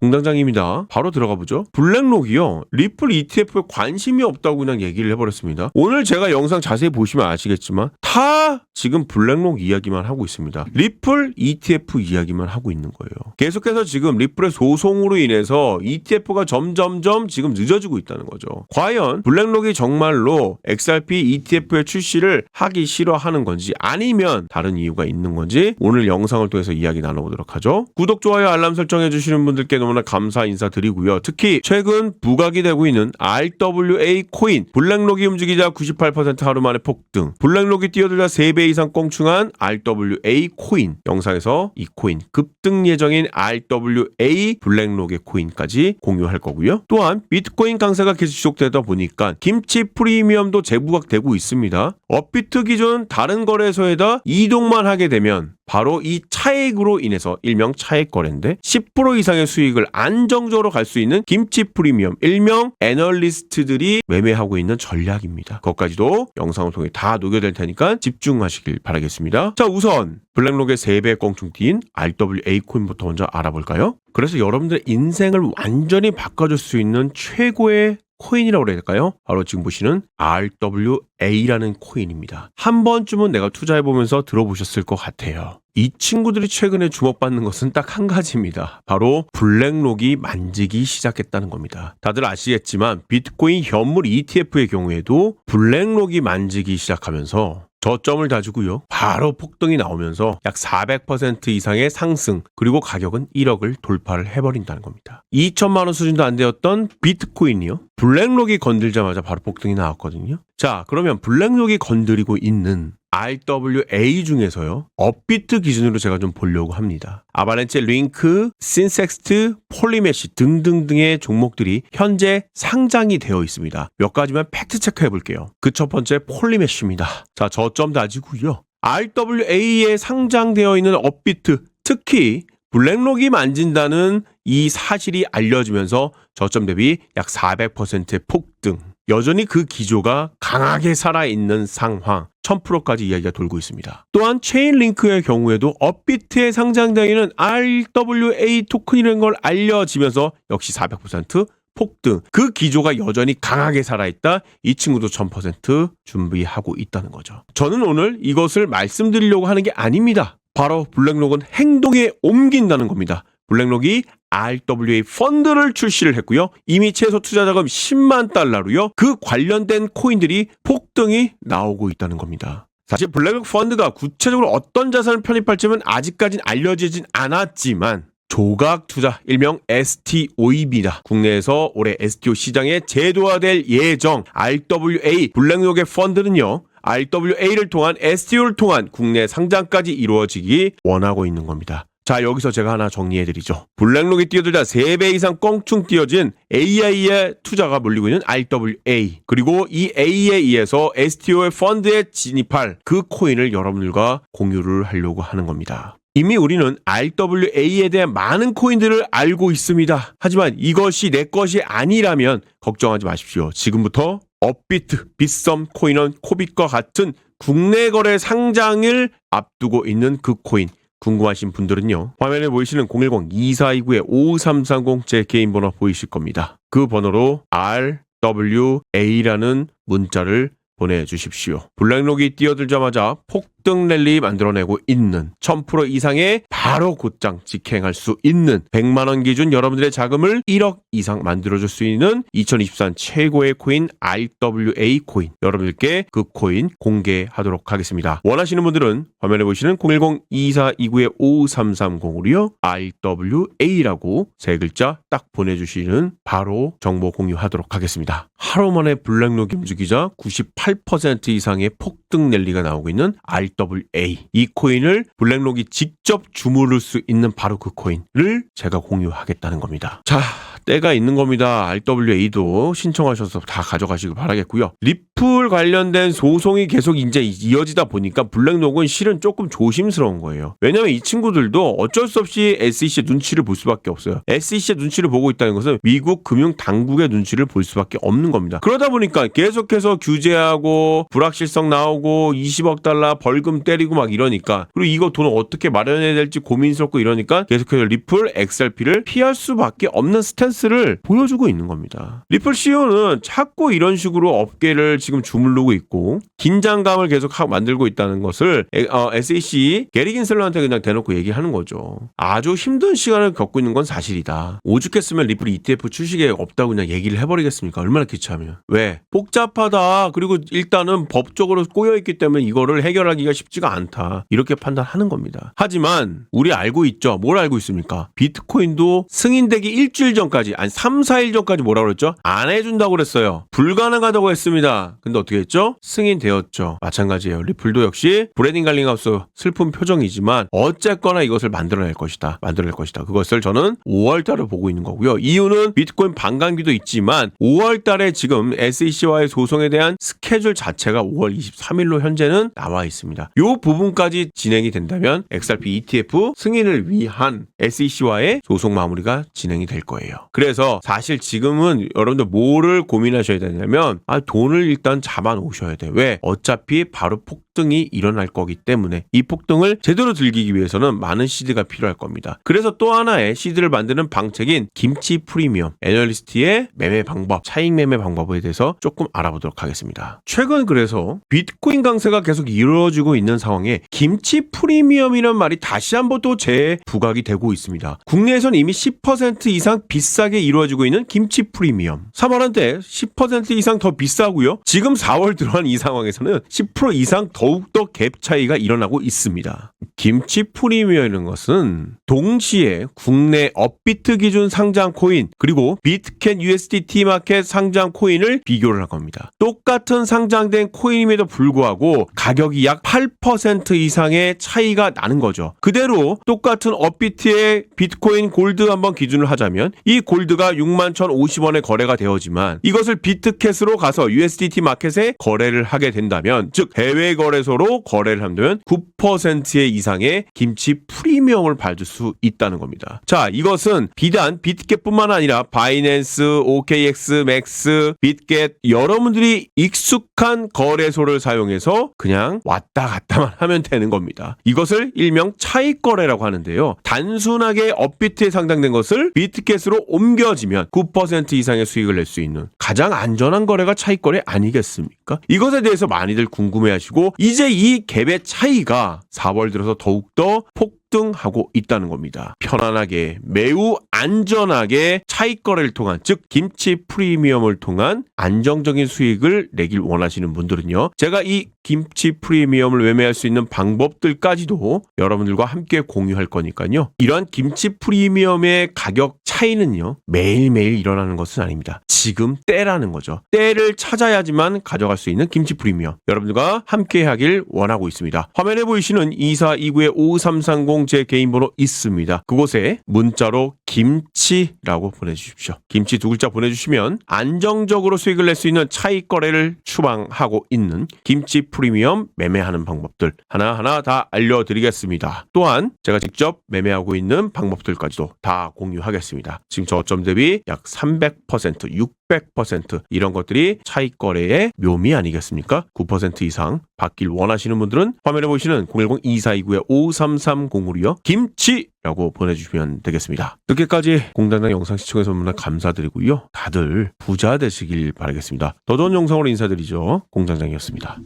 공장장입니다. 바로 들어가 보죠. 블랙록이요. 리플 ETF에 관심이 없다고 그냥 얘기를 해버렸습니다. 오늘 제가 영상 자세히 보시면 아시겠지만 다 지금 블랙록 이야기만 하고 있습니다. 리플 ETF 이야기만 하고 있는 거예요. 계속해서 지금 리플의 소송으로 인해서 ETF가 점점점 지금 늦어지고 있다는 거죠. 과연 블랙록이 정말로 XRP ETF의 출시를 하기 싫어하는 건지 아니면 다른 이유가 있는 건지 오늘 영상을 통해서 이야기 나눠보도록 하죠. 구독, 좋아요, 알람 설정해 주시는 분들께 너무 나 감사 인사드리고요. 특히 최근 부각이 되고 있는 RWA 코인 블랙록이 움직이자 98% 하루 만에 폭등 블랙록이 뛰어들자 3배 이상 꽁충한 RWA 코인 영상에서 이 코인 급등 예정인 RWA 블랙록의 코인까지 공유할 거고요. 또한 비트코인 강세가 계속 지속되다 보니까 김치 프리미엄도 재부각되고 있습니다. 업비트 기존 다른 거래소에다 이동만 하게 되면 바로 이 차액으로 인해서 일명 차액 거래인데 10% 이상의 수익을 안정적으로 갈 수 있는 김치 프리미엄 일명 애널리스트들이 매매하고 있는 전략입니다. 그것까지도 영상을 통해 다 녹여될 테니까 집중하시길 바라겠습니다. 자 우선 블랙록의 3배 꽁충 뛴 RWA 코인부터 먼저 알아볼까요? 그래서 여러분들의 인생을 완전히 바꿔줄 수 있는 최고의 코인이라고 해야 될까요? 바로 지금 보시는 RWA라는 코인입니다. 한 번쯤은 내가 투자해보면서 들어보셨을 것 같아요. 이 친구들이 최근에 주목받는 것은 딱 한 가지입니다. 바로 블랙록이 만지기 시작했다는 겁니다. 다들 아시겠지만 비트코인 현물 ETF의 경우에도 블랙록이 만지기 시작하면서 저점을 다주고요. 바로 폭등이 나오면서 약 400% 이상의 상승, 그리고 가격은 1억을 돌파를 해버린다는 겁니다. 2천만 원 수준도 안 되었던 비트코인이요. 블랙록이 건들자마자 바로 폭등이 나왔거든요. 자, 그러면 블랙록이 건드리고 있는 RWA 중에서요. 업비트 기준으로 제가 좀 보려고 합니다. 아바렌체 링크, 신섹스트, 폴리메시 등등등의 종목들이 현재 상장이 되어 있습니다. 몇 가지만 팩트 체크해 볼게요. 그 첫 번째 폴리메시입니다. 자, 저점 다지고요. RWA에 상장되어 있는 업비트, 특히 블랙록이 만진다는 이 사실이 알려지면서 저점 대비 약 400%의 폭등. 여전히 그 기조가 강하게 살아있는 상황. 1000%까지 이야기가 돌고 있습니다. 또한 체인링크의 경우에도 업비트에 상장되어 있는 RWA 토큰이라는 걸 알려지면서 역시 400% 폭등. 그 기조가 여전히 강하게 살아있다. 이 친구도 1000% 준비하고 있다는 거죠. 저는 오늘 이것을 말씀드리려고 하는 게 아닙니다. 바로 블랙록은 행동에 옮긴다는 겁니다. 블랙록이 RWA 펀드를 출시를 했고요. 이미 최소 투자 자금 10만 달러로요. 그 관련된 코인들이 폭등이 나오고 있다는 겁니다. 사실 블랙록 펀드가 구체적으로 어떤 자산을 편입할지는 아직까지는 알려지진 않았지만 조각 투자 일명 STO입니다. 국내에서 올해 STO 시장에 제도화될 예정 RWA 블랙록의 펀드는요. RWA를 통한 STO를 통한 국내 상장까지 이루어지기 원하고 있는 겁니다. 자, 여기서 제가 하나 정리해드리죠. 블랙록이 뛰어들자 3배 이상 껑충 뛰어진 AI의 투자가 몰리고 있는 RWA. 그리고 이 의해서 STO의 펀드에 진입할 그 코인을 여러분들과 공유를 하려고 하는 겁니다. 이미 우리는 RWA에 대한 많은 코인들을 알고 있습니다. 하지만 이것이 내 것이 아니라면 걱정하지 마십시오. 지금부터 업비트, 빗썸, 코인원, 코빗과 같은 국내 거래 상장을 앞두고 있는 그 코인 궁금하신 분들은요. 화면에 보이시는 010-2429-5330 제 개인 번호 보이실 겁니다. 그 번호로 RWA라는 문자를 보내주십시오. 블랙록이 뛰어들자마자 폭등 랠리 만들어내고 있는 1000% 이상의 바로 곧장 직행할 수 있는 100만 원 기준 여러분들의 자금을 1억 이상 만들어줄 수 있는 2023 최고의 코인 RWA 코인 여러분들께 그 코인 공개하도록 하겠습니다. 원하시는 분들은 화면에 보시는 010-2429-5330으로요 RWA라고 세 글자 딱 보내주시는 바로 정보 공유하도록 하겠습니다. 하루 만에 블랙록이 움직이자 98% 이상의 폭등 랠리가 나오고 있는 RWA. 이 코인을 블랙록이 직접 주무를 수 있는 바로 그 코인을 제가 공유하겠다는 겁니다. 자, 때가 있는 겁니다. RWA도 신청하셔서 다 가져가시길 바라겠고요. 리플 관련된 소송이 계속 이제 이어지다 보니까 블랙록은 실은 조금 조심스러운 거예요. 왜냐면 이 친구들도 어쩔 수 없이 SEC의 눈치를 볼 수밖에 없어요. SEC의 눈치를 보고 있다는 것은 미국 금융 당국의 눈치를 볼 수밖에 없는 겁니다. 그러다 보니까 계속해서 규제하고 불확실성 나오고 20억 달러 벌금 때리고 막 이러니까 그리고 이거 돈을 어떻게 마련해야 될지 고민스럽고 이러니까 계속해서 리플 XRP를 피할 수밖에 없는 스탠스 를 보여주고 있는 겁니다. 리플 CEO는 자꾸 이런 식으로 업계를 지금 주물르고 있고 긴장감을 계속 하- 만들고 있다는 것을 에- 어, SEC 게리 긴슬러한테 그냥 대놓고 얘기하는 거죠. 아주 힘든 시간을 겪고 있는 건 사실이다. 오죽했으면 리플 ETF 출시 계획 없다고 그냥 얘기를 해버리겠습니까? 얼마나 귀찮으면. 왜? 복잡하다. 그리고 일단은 법적으로 꼬여있기 때문에 이거를 해결하기가 쉽지가 않다. 이렇게 판단하는 겁니다. 하지만 우리 알고 있죠. 뭘 알고 있습니까? 비트코인도 승인되기 일주일 전까지 아니 3, 4일 전까지 뭐라 그랬죠? 안 해준다고 그랬어요. 불가능하다고 했습니다. 근데 어떻게 했죠? 승인되었죠. 마찬가지예요. 리플도 역시 브레딩 갈링하우스 슬픈 표정이지만 어쨌거나 이것을 만들어낼 것이다. 만들어낼 것이다. 그것을 저는 5월 달을 보고 있는 거고요. 이유는 비트코인 반감기도 있지만 5월 달에 지금 SEC와의 소송에 대한 스케줄 자체가 5월 23일로 현재는 나와 있습니다. 이 부분까지 진행이 된다면 XRP ETF 승인을 위한 SEC와의 소송 마무리가 진행이 될 거예요. 그래서 사실 지금은 여러분들 뭐를 고민하셔야 되냐면 아 돈을 일단 잡아 놓으셔야 돼. 왜? 어차피 바로 폭 등이 일어날 거기 때문에 이 폭등을 제대로 즐기기 위해서는 많은 시드가 필요할 겁니다. 그래서 또 하나의 시드를 만드는 방책인 김치 프리미엄 애널리스트의 매매 방법, 차익 매매 방법에 대해서 조금 알아보도록 하겠습니다. 최근 그래서 비트코인 강세가 계속 이루어지고 있는 상황에 김치 프리미엄이라는 말이 다시 한번 또 재부각이 되고 있습니다. 국내에선 이미 10% 이상 비싸게 이루어지고 있는 김치 프리미엄. 3월 한때 10% 이상 더 비싸고요. 지금 4월 들어간 이 상황에서는 10% 이상 더 욱더 갭 차이가 일어나고 있습니다. 김치 프리미엄이라는 것은 동시에 국내 업비트 기준 상장 코인 그리고 비트캔 USDT 마켓 상장 코인을 비교를 한 겁니다. 똑같은 상장된 코인임에도 불구하고 가격이 약 8% 이상의 차이가 나는 거죠. 그대로 똑같은 업비트의 비트코인 골드 한번 기준을 하자면 이 골드가 6만 1,050원에 거래가 되어지만 이것을 비트캣으로 가서 USDT 마켓에 거래를 하게 된다면 즉 해외 거래소로 거래를 한다면 9%의 이상 의 김치 프리미엄을 받을 수 있다는 겁니다. 자, 이것은 비단 비트캣뿐만 아니라 바이낸스, OKX, 맥스, 빗겟 여러분들이 익숙한 거래소를 사용해서 그냥 왔다 갔다만 하면 되는 겁니다. 이것을 일명 차익 거래라고 하는데요. 단순하게 업비트에 상장된 것을 비트캣으로 옮겨지면 9% 이상의 수익을 낼 수 있는 가장 안전한 거래가 차익 거래 아니겠습니까? 이것에 대해서 많이들 궁금해하시고 이제 이 갭의 차이가 4월 들어서 더욱더 폭 등하고 있다는 겁니다. 편안하게 매우 안전하게 차익 거래를 통한 즉 김치 프리미엄을 통한 안정적인 수익을 내길 원하시는 분들은요. 제가 이 김치 프리미엄을 매매할 수 있는 방법들까지도 여러분들과 함께 공유할 거니까요. 이런 김치 프리미엄의 가격 차이는요. 매일매일 일어나는 것은 아닙니다. 지금 때라는 거죠. 때를 찾아야지만 가져갈 수 있는 김치 프리미엄. 여러분들과 함께 하길 원하고 있습니다. 화면에 보이시는 2429-5330제 개인 번호 있습니다. 그곳에 문자로 김치라고 보내주십시오. 김치 두 글자 보내주시면 안정적으로 수익을 낼 수 있는 차익 거래를 추방하고 있는 김치 프리미엄 매매하는 방법들 하나하나 다 알려드리겠습니다. 또한 제가 직접 매매하고 있는 방법들까지도 다 공유하겠습니다. 지금 저점 대비 약 300%, 600% 이런 것들이 차익 거래의 묘미 아니겠습니까? 9% 이상 받길 원하시는 분들은 화면에 보시는 010-2429-5330으로요. 김치 라고 보내주시면 되겠습니다. 늦게까지 공단장 영상 시청해서 너무나 감사드리고요. 다들 부자 되시길 바라겠습니다. 더 좋은 영상으로 인사드리죠. 공장장이었습니다.